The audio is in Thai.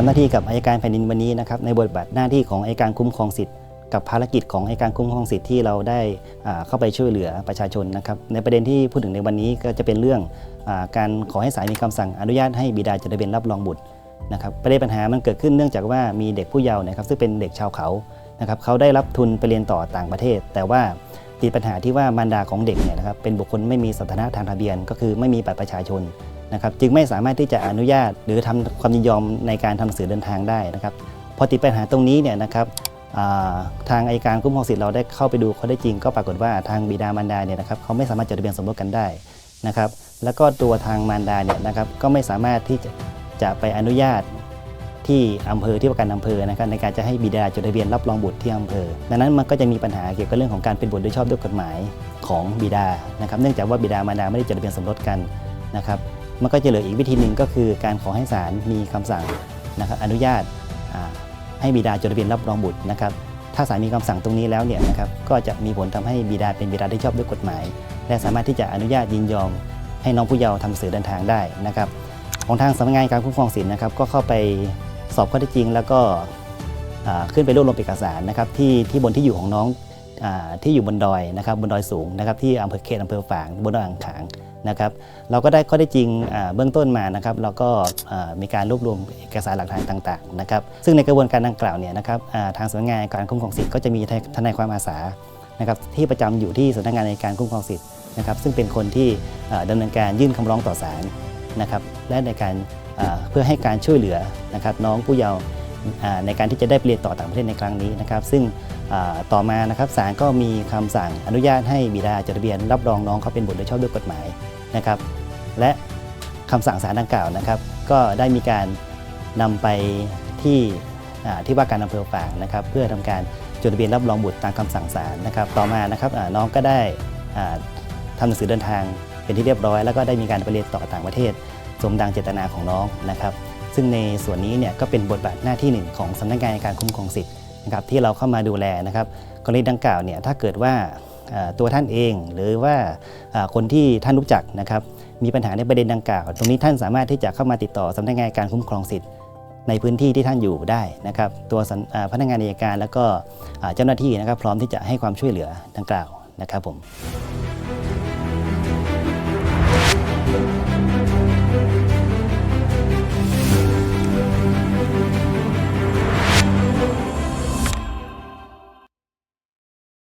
ทำหน้าที่กับอายการแผ่นดินวันนี้นะครับในบทบาทหน้าที่ของอายการคุ้มครองสิทธิ์กับภารกิจของอายการคุ้มครองสิทธิ์ที่เราได้เข้าไปช่วยเหลือประชาชนนะครับในประเด็นที่พูดถึงในวันนี้ก็จะเป็นเรื่องอการขอให้ศาลมีคำสั่งอนุญาตให้บิดาจดทะเบียนรับรองบุตรนะครับประเด็นปัญหามันเกิดขึ้นเนื่องจากว่ามีเด็กผู้เยาว์นะครับซึ่งเป็นเด็กชาวเขานะครับเขาได้รับทุนไปเรียนต่อต่างประเทศ แต่ว่าติดปัญหาที่ว่ามารดาของเด็กเนี่ยนะครับเป็นบุคคลไม่มีสถานะทางทะเบียน ก็คือไม่มีบัตรประชาชน นะครับจึงไม่สามารถที่จะอนุญาต หรือทำความยินยอมในการทำหนังสือเดินทางได้นะครับพอติดปัญหาตรงนี้เนี่ยนะครับทางอายการคุ้มครองสิทธิ์เราได้เข้าไปดูข้อได้จริง ก็ปรากฏว่าทางบิดามารดาเนี่ยนะครับเขาไม่สามารถจดทะเบียนสมรสกันได้นะครับแล้วก็ตัวทางมารดาเนี่ยนะครับก็ไม่สามารถที่จะจะไปอนุญาตที่อำเภอที่ว่าการอำเภอนะครับในการจะให้บิดาจดทะเบียนรับรองบุตรที่อำเภอ ดังนั้นมันก็จะมีปัญหาเกี่ยวกับเรื่องของการเป็นบุตรโดยชอบด้วยกฎหมายของบิดานะครับเนื่องจากว่าบิดามารดาไม่ได้จดทะเบียนสมรสกันนะครับ มันก็จะเหลืออีกวิธีหนึ่งก็คือการขอให้ศาลมีคำสั่งนะครับอนุญาตให้บิดาจดทะเบียนรับรองบุตรนะครับถ้าศาลมีคำสั่งตรงนี้แล้วเนี่ยนะครับก็จะมีผลทำให้บิดาเป็นบิดาที่ชอบด้วยกฎหมาย และสามารถที่จะอนุญาตยินยอม ให้น้องผู้เยาว์ทำสื่อเดินทางได้นะครับของทางสำนักงานการคุ้มครองสิทธินะครับก็เข้าไปสอบข้อเท็จจริง แล้วก็ขึ้นไปรวบรวมเอกสารนะครับที่ที่บนที่อยู่ของน้องอที่อยู่บนดอยนะครับบนดอยสูงนะครับที่อำเภอเขตอำเภอฝางบนดอยอ่างขาง นะครับเราก็ได้ข้อได้จริงเบื้องต้นมานะครับเราก็มีการรวบรวมเอกสารหลักฐานต่างๆนะครับซึ่งในกระบวนการดังกล่าวเนี่ยนะครับทางสำนักงานการคุ้มครองสิทธิ์ก็จะมีทนายความอาสานะครับที่ประจำอยู่ที่สำนักงานในการคุ้มครองสิทธิ์นะครับซึ่งเป็นคนที่อ่าดำเนินการยื่นคำร้องต่อศาลนะครับและในการเพื่อให้การช่วยเหลือนะครับน้องผู้เยาว์ในการที่จะได้ไปเรียนต่อต่างประเทศในครั้งนี้นะครับ ซึ่งต่อมานะครับศาลก็มีคำสั่งอนุญาตให้บิดาจดทะเบียนรับรองน้องเขาเป็นบุตรโดยชอบด้วยกฎหมาย นะครับ และคำสั่งศาลดังกล่าวนะครับ ก็ได้มีการนำไปที่ที่ว่าการอำเภอฝางนะครับ เพื่อทำการจดทะเบียนรับรองบุตรตามคำสั่งศาลนะครับ ต่อมานะครับน้องก็ได้ทำหนังสือเดินทางเป็นที่เรียบร้อย แล้วก็ได้มีการไปเรียนต่อต่างประเทศ สมดังเจตนาของน้องนะครับ ซึ่งในส่วนนี้เนี่ยก็เป็นบทบาทหน้าที่หนึ่งของสำนักงานการคุ้มครองสิทธิ์นะครับที่เราเข้ามาดูแลนะครับกรณีดังกล่าวเนี่ยถ้าเกิดว่า ตัวท่านเอง หรือว่าคนที่ท่านรู้จักนะครับมีปัญหาในประเด็นดังกล่าว ตรงนี้ท่านสามารถที่จะเข้ามาติดต่อสำนักงานการคุ้มครองสิทธิ์ในพื้นที่ที่ท่านอยู่ได้นะครับตัวพนักงานอัยการแล้วก็เจ้าหน้าที่นะครับพร้อมที่จะให้ความช่วยเหลือดังกล่าวนะครับผม